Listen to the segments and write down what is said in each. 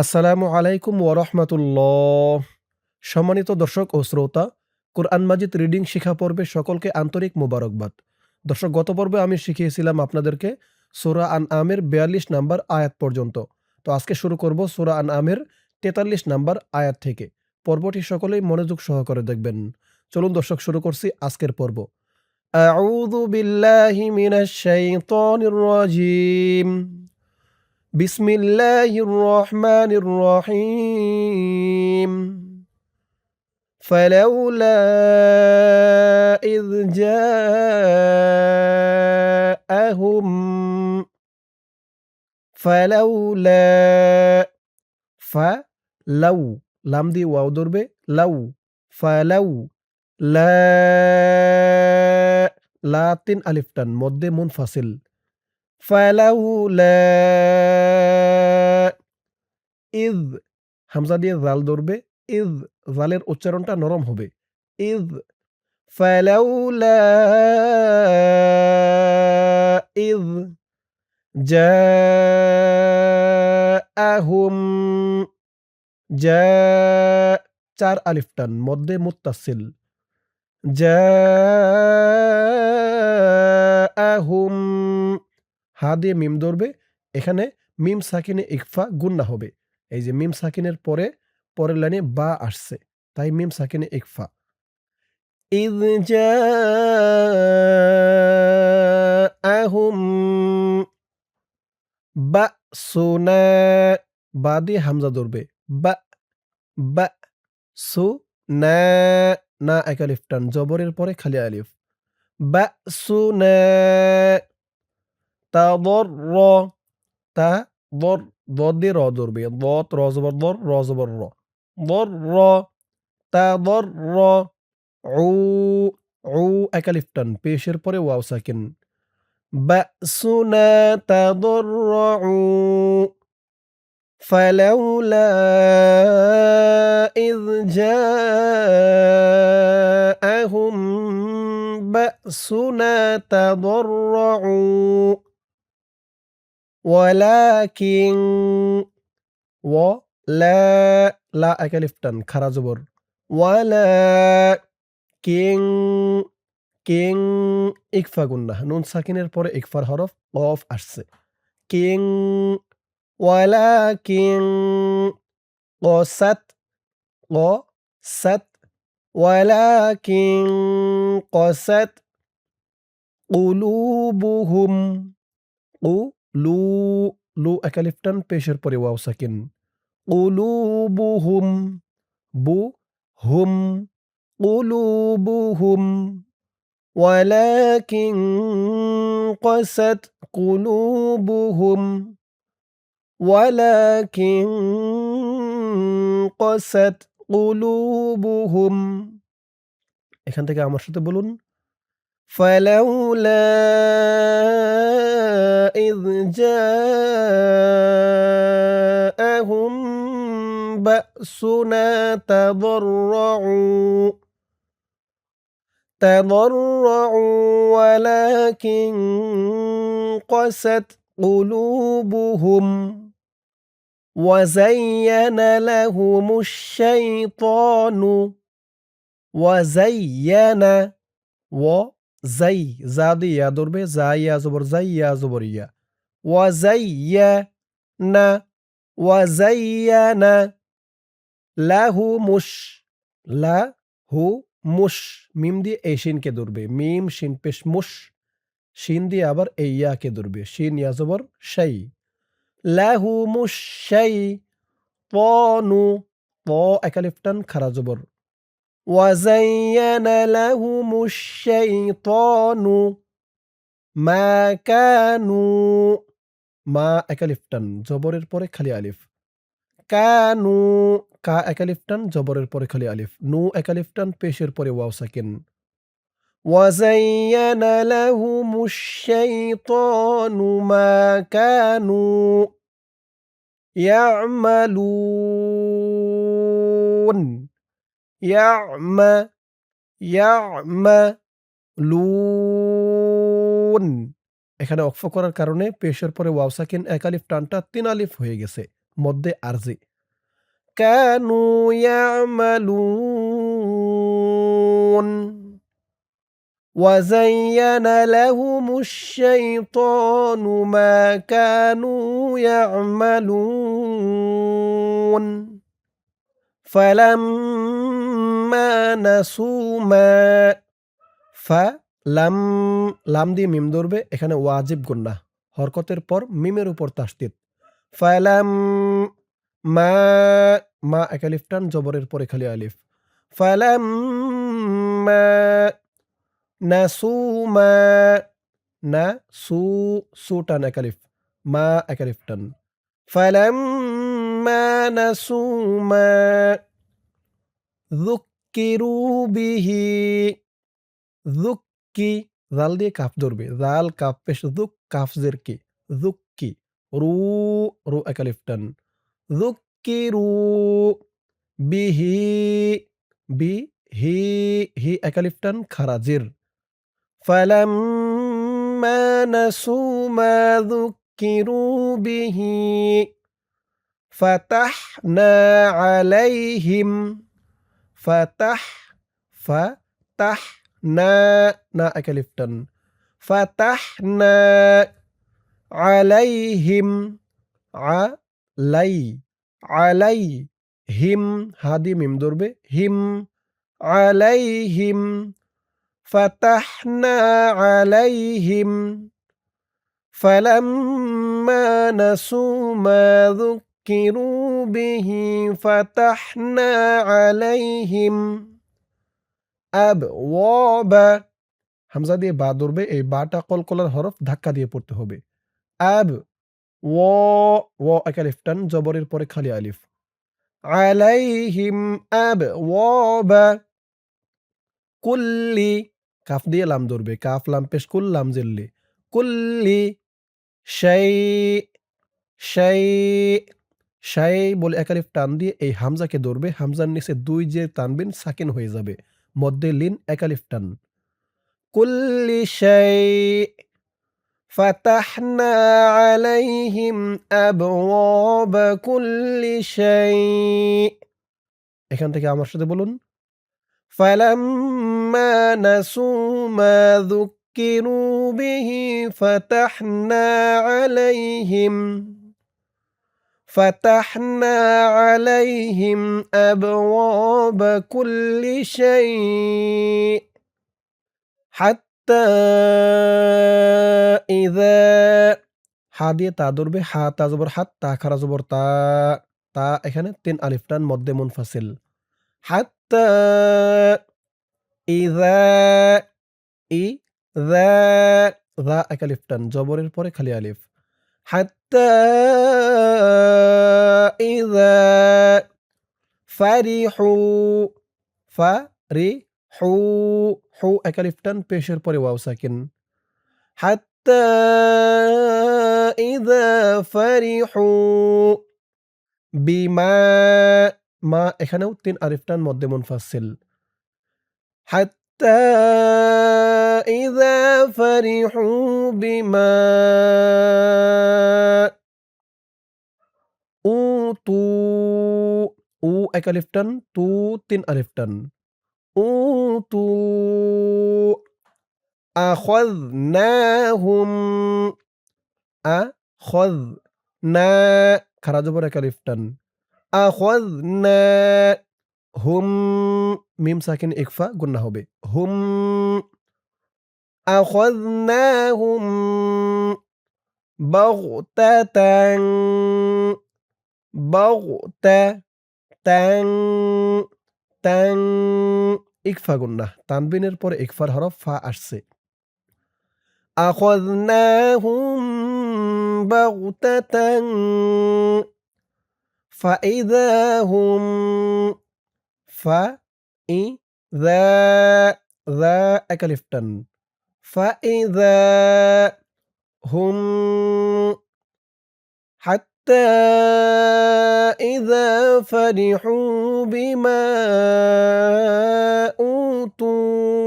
আসসালামু আলাইকুম ওরহমতুল্লাহ সম্মানিত দর্শক ও শ্রোতা, কোরআন মাজিদ রিডিং শিখা পর্বে সকলকে আন্তরিক মোবারকবাদ। দর্শক, গত পর্বে আমি শিখিয়েছিলাম আপনাদেরকে সোরা আন আমের বিয়াল্লিশ নাম্বার আয়াত পর্যন্ত। তো আজকে শুরু করব সোরা আন আমের তেতাল্লিশ নাম্বার আয়াত থেকে। পর্বটি সকলেই মনোযোগ সহকারে দেখবেন। চলুন দর্শক, শুরু করছি আজকের পর্ব। আউযু বিল্লাহি মিনাশ শাইতানির রাজিম। بسم الله الرحمن الرحيم فلولا إذ جاءهم فلولا فلو লাম দিয়ে ওয়াও ধরবে লাউ ফালাউ লা লা তিন আলিফ টান মধ্যে মুনফাসিল ফালাউলা ইজ হামজা দিয়ে জাল ধরবে ইজ জালের উচ্চারণটা নরম হবে ইজ ফালাউলা ইজ জাআহুম জা চার আলিফ টান, মধ্যে মুত্তাসিল জাআহুম হা দিয়ে মিম ধরবে, এখানে মিম সাকিনে ইকফা গুন্না হবে। এই যে মিম সাকিনের পরে, পরের লাইনে বা আসছে, তাই মিম সাকিনে ইকফা। জাআহুম বা সুনা বা দিয়ে হামজা ধরবে। বা বা সু না না এক টান, জবরের পরে খালি আলিফ। বা সুনা تضر তা ضر ضاد দিয়ে র ধরবে ضاد র জবর ضر র জবর র ضر تضر عو عو এক আলিফ টান পেশের পরে ওয়াও সাকিন بأسنا تضرعوا فلولا إذ جاءهم بأسنا تضرعوا ولكن ولا لا أكلف টান খারা জবর ولكن কিং ইকফা গুন্না নুন সাকিনের পরে ইকফার হরফ অফ আসছে কিং ولكن قست قست ولكن قست قلوبهم قلو লু একালিফ টান পেশের পরে ওয়াও সাকিন قلوبهم বু হুম قلوبهم ولكن قست قلوبهم ولكن قست قلوبهم এখান থেকে আমার সাথে বলুন فلولا إذ جاءهم بأسنا تضرعوا تضرعوا ولكن قست قلوبهم وزين لهم الشيطان وزين জাই জা দিয়ে ইয়া ধরবে জা ইয়া জবর জাই ইয়া জবর ইয়া ওয়া জাই ইয়া না ওয়া জাই ইয়া না লা হু মুশ লা হু মুশ মিম দিয়ে এই শিনকে ধরবে মিম শিন পেশ মুশ শিন দিয়ে আবার এই ইয়াকে ধরবে শিন ইয়া জবর শাই লাহু মুশ শাই প নু প একালিফটান খারা وزين لهم الشيطان ما كانوا মা একালিফ টান জবরের পরে খালি আলিফ কানু কা একালিফ টান জবরের পরে খালি আলিফ নু একালিফ টান পেশের পরে ওয়াও সাকিন وزين لهم الشيطان ما كانوا يعملون يعم يعملون এখানে অক্ফ করার কারণে পেশের পরে ওয়াও সাকিন এক আলিফ টানটা তিন আলিফ হয়ে গেছে মধ্যে আরজি কানু ইয়ামালুন وزين لهم الشيطان ما كانوا يعملون فلما নাসু লাম লাম দিয়ে মিম ধরবে, এখানে ওয়াজিব গুন্না। হরকতের পর মিমের উপর তাস্তিত ফালাম মা মা একালিফ টান, জবরের পরে খালি আলিফ। ফালাম মা নাসু মা না, সু সু টান একালিফ মা একালিফ টান। ফালাম মা নাসু মা ذك به জুক্কি জাল দিয়ে কাফ ধরবে জাল কাফ পেশ জুক কাফ জের কি জুক্কি রু রু একালিফ টান জুক্কি রু বিহি বি হি হি একালিফ টান খারাজির فلما نسوا ما ذكروا به فتحنا عليهم فتح فتحنا نا أكلفتن فتحنا عليهم علي عليهم. هادي ميم دربة هم عليهم. فتحنا عليهم. فلما نسوا ما ذكر به فتحنا عليهم আব বা হামজা দিয়ে বা ধরবে এই বাটা কলকলার হরফ ধাক্কা দিয়ে পড়তে হবে আব ও একালিফটান জবরের পরে খালি আলিফ আলাইহিম আব বা কুল্লি কাফ দিয়ে লাম ধরবে কাফ লাম পেশ কুল লাম জিল্লি কুল্লি সেই সেই শাই বলে একালিফ টান দিয়ে এই হামজাকে ধরবে হামজার নিচে দুই যে টানবেন সাকিন হয়ে যাবে মধ্যে লিন একালিফ টান কুল্লি শাই فتحنا عليهم أبواب كل شيء এখান থেকে আমার সাথে বলুন فلما نسوا ما ذكروا به فتحنا عليهم فتحنا عليهم أبواب كل شيء حتى إذا হা দিয়ে তা ধরবে হা তা জবর হাত তা খারা জবর তা তা এখানে তিন আলিফটান মধ্যে মুনফাসিল হাত্তা ইদা ই দা এক আলিফটান জবরের পরে খালি আলিফ حتى إذا فرحوا فرحوا حو একালিফটান পেশের পরে ওয়াও সাকিন حتى إذا فرحوا বিমা মা এখানেও তিন আরিফটান মধ্যে মুনফাসিল حتى إذا فرحوا بما أوتوا أو أك ألف تن تو تن ألف تن أوتوا أخذناهم أخذنا خرج برك ألف تن أخذنا হুম মিম সাকিন ইকফা গুন্না হবে হুম আখাযনাহুম বাগতাতান বাগতা তাং তাং ইকফা গুন্না তানবিনের পরে ইকফার হরফ ফা আসছে আখাযনাহুম বাগতাতান فإذا هم فإذا ذا أكلفتن فإذا هم حتى إذا فرحوا بما أوتوا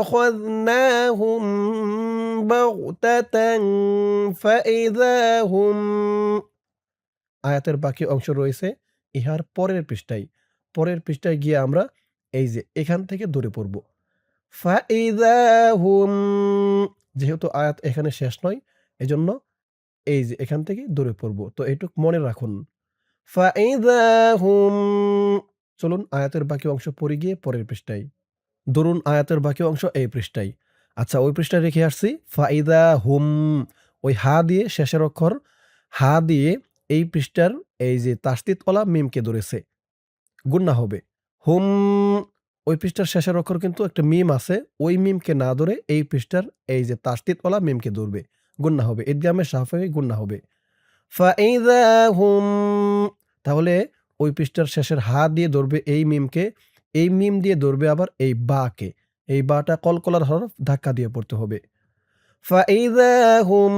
أخذناهم بغتة فإذا هم আয়াতের বাকি অংশ রয়েছে ইহার পরের পৃষ্ঠায় পরের পৃষ্ঠায় গিয়ে আমরা এই যে এখান থেকে দূরে পড়ব। হুম, যেহেতু আয়াত এখানে শেষ নয়, এজন্য এই যে এখান থেকে দূরে পড়ব। তো এটুক মনে রাখুন। চলুন আয়াতের বাকি অংশ পড়ে গিয়ে পরের পৃষ্ঠায়। ধরুন আয়াতের বাকি অংশ এই পৃষ্ঠায়। আচ্ছা ওই পৃষ্ঠায় রেখে আসছি। ফাইদা হুম, ওই হা দিয়ে শেষের অক্ষর, হা দিয়ে এই পৃষ্ঠার এই যে তাস্তিতওয়ালা মিমকে ধরেছে। গুন্না হবে। হুম, ওই পৃষ্ঠার শেষের অক্ষর কিন্তু একটা মিম আছে। ওই মিমকে না ধরে এই পৃষ্ঠার এই যে তাস্তিতওয়ালা মিমকে ধরবে। গুন্না হবে। ঈদগামে সাফে গুন্না হবে। হুম, তাহলে ওই পৃষ্ঠার শেষের হা দিয়ে ধরবে এই মিমকে। এই মিম দিয়ে ধরবে আবার এই বাকে। এই বাটা কলকলার হরফ ধাক্কা দিয়ে পড়তে হবে। হুম,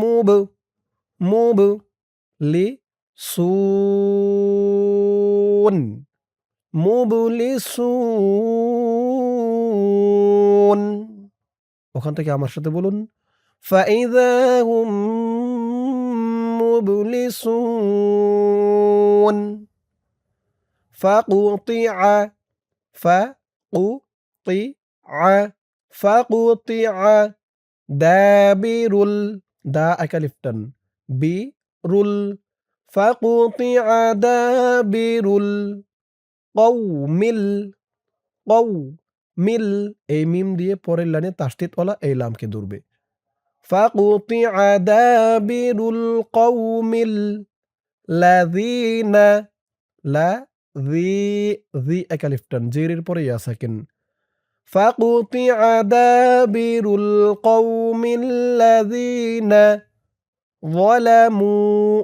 মুব মুব, লি সুন মুবলিসুন ওখান থেকে আমার সাথে বলুন ফাইদা হুম মুবলিসুন فقطع فقطع فقطع دابر دا أكلفتن বিরুল فقطع دابر القومل قومل এই মিম দিয়ে পরের লাইনে তাসদিদওয়ালা এই লামকে ধরবে فقطع دابر القوم الذين لا ذي ذي একালিফটান জেরের পরে ইয়া সাকিন فقطع دابر القوم الذين ظلموا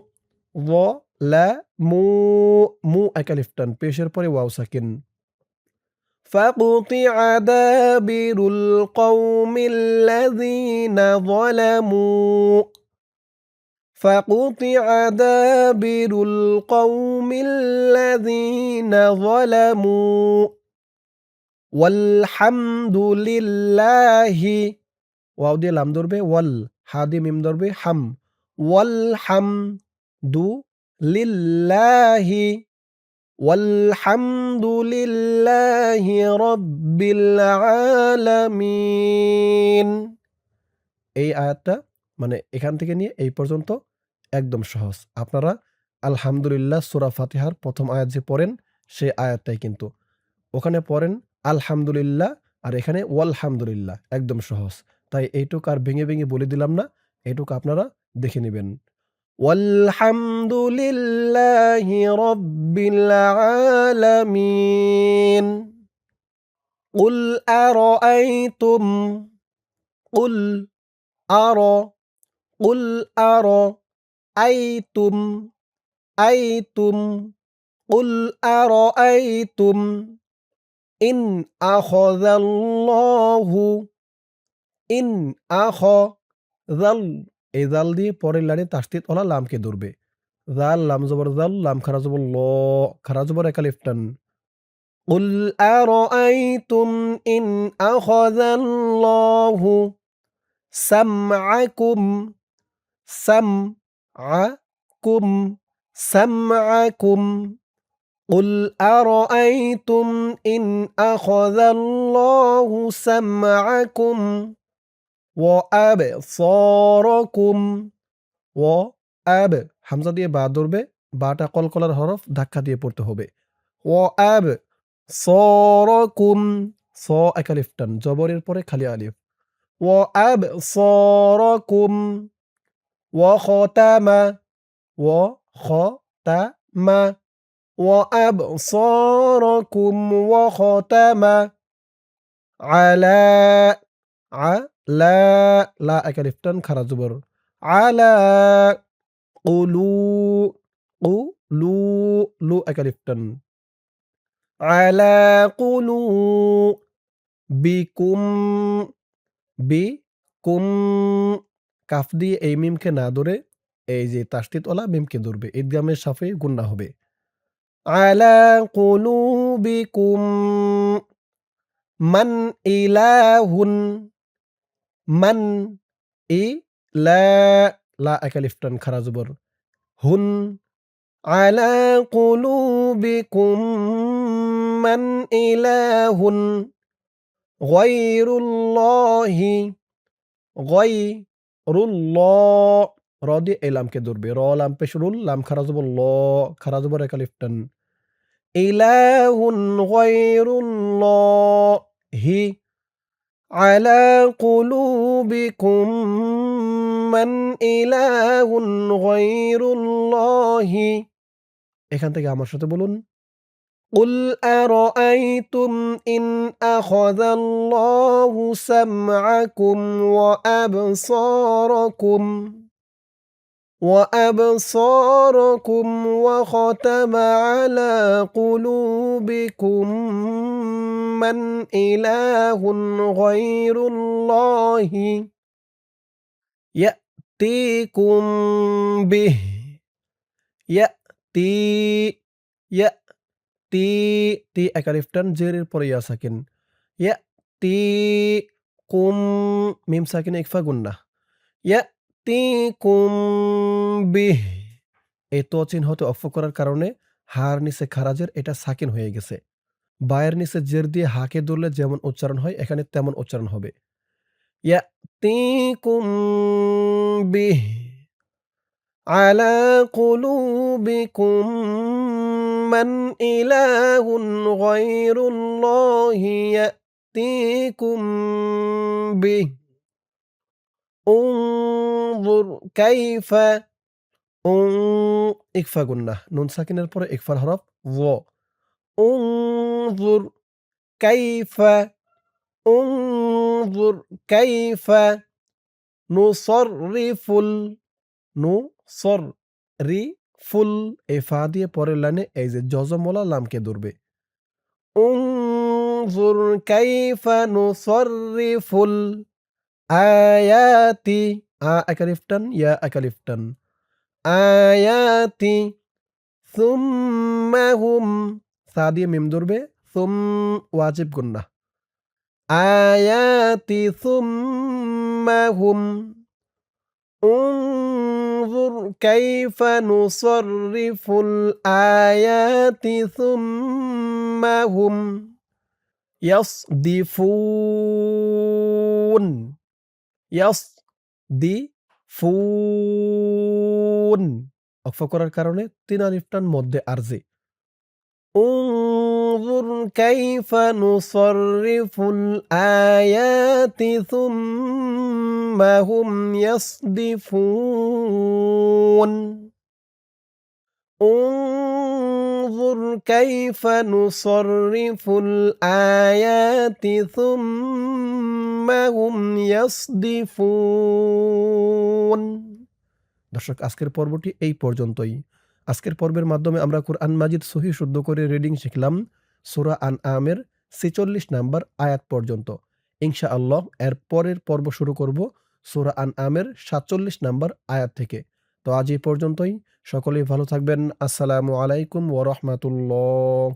ظلموا মু একালিফটান পেশের পরে ওয়াও সাকিন فقطع دابر القوم الذين ظلموا فقطع دابر القوم الذين ظلموا والحمد لله ওয়াও দিয়ে লাম ধরবে ওয়াল হা দিয়ে মিম ধরবে হাম ওয়াল হাম দু লিল্লাহি ওয়ালহামদুলিল্লাহি রব্বিল আলামিন। এই আয়াতটা মানে এখান থেকে নিয়ে এই পর্যন্ত একদম সহজ। আপনারা আলহামদুলিল্লাহ সুরা ফাতিহার প্রথম আয়াত যে পড়েন সে আয়াতটাই কিন্তু ওখানে পড়েন আলহামদুলিল্লাহ আর এখানে ওয়ালহামদুলিল্লাহ, একদম সহজ। তাই এইটুক আর ভেঙে ভেঙে বলে দিলাম না, এইটুকু আপনারা দেখে নেবেন। والحمد لله رب العالمين. قل أرأيتم؟ قل أرى؟ قل أرأيتم؟ أيتم؟ قل أرأيتم؟ إن أخذ الله إن أخذ এই জাল দিয়ে পরের লাইনে তাস্তিত ওলা লামকে ধরবে জাল লাম জবর জাল লাম খারা জবর ল খারা জবর একালিফটান قل أرأيتم إن أخذ الله سمعكم سمعكم سمعكم قل أرأيتم إن أخذ الله سمعكم وأبصاركم وأب হামজা দিয়ে বা ধরবে বাটা কলকলার হরফ ধাক্কা দিয়ে পড়তে হবে ও আব সরকুম স একালিফটান জবরের পরে খালি আলিফ ও আব সরকুম ও খতামা ও খতামা ও আব সরকুম ও খতামা আলা আলা লা লা একার খারা জুবর আলা লু লু বি কুম কাফ এই মিমকে না ধরে এই যে তাস্তিত ওলা মিমকে ধরবে ঈদগামের সাফে গুন্না হবে আলা কুলু মান ইলাহুন মান ই লা লা একালিফটান খারাজবর হুন আলা কুলুবিকুম মান ইলাহুন গয়রুল্লাহি গয় রুল্ল র দিয়ে এই লামকে ধরবে র লাম পেশরুল লাম খারাজবর ল খারাজবর একালিফটান ইলাহুন হি على قلوبكم من إله غير الله এখান থেকে আমার সাথে বলুন قل أرأيتم إن أخذ الله سمعكم وأبصاركم وأبصاركم وختم على قلوبكم من إله غير الله يأتيكم به يأتي يأتي تي أكاليفتان جير بريا ساكن يأتي قم ميم ساكن إكفا قلنا يأتي গুন্না ইয়াতিকুম বিহ এই তো চিহ্নতে অফ করার কারণে হার নিচে খারাজের এটা সাকিন হয়ে গেছে বায়ের নিচে জের দিয়ে হাকে ধরলে যেমন উচ্চারণ হয় এখানে তেমন উচ্চারণ হবে ইয়াতিকুম বিহ على قلوبكم من إله غير الله يأتيكم به انظر كيف ইকফা গুন্না নুন সাকিনের পরে ইকফার হরফ ও انظر كيف انظر كيف نصرف নু সর রি ফুল এই ফা দিয়ে পরের লাইনে এই যে জজমলা লামকে ধরবে انظر كيف نصرف الآيات আ একালিফটান ইয়া একালিফটান আয়াতি ثم هم সা দিয়ে মিম ধরবে ثم ওয়াজিব গুন্না আয়াতি ثم هم انظر كيف نصرف الآيات ثم هم يصدفون يصدفون অক্ষ করার কারণে তিন আলিফটান মধ্যে আরজে انظر كيف نصرف الآيات ثم هم يصدفون انظر كيف نصرف الآيات ثم هم يصدفون দর্শক আজকের পর্বটি এই পর্যন্তই আজকের পর্বের মাধ্যমে আমরা কোরআন মাজিদ সহি শুদ্ধ করে রিডিং শিখলাম সুরা আন আমের ছেচল্লিশ নাম্বার আয়াত পর্যন্ত ইনশা আল্লাহ এর পরের পর্ব শুরু করব সুরা আন আমের সাতচল্লিশ নাম্বার আয়াত থেকে তো আজ এই পর্যন্তই সকলেই ভালো থাকবেন। আসসালামু আলাইকুম ওরহমাতুল্লাহ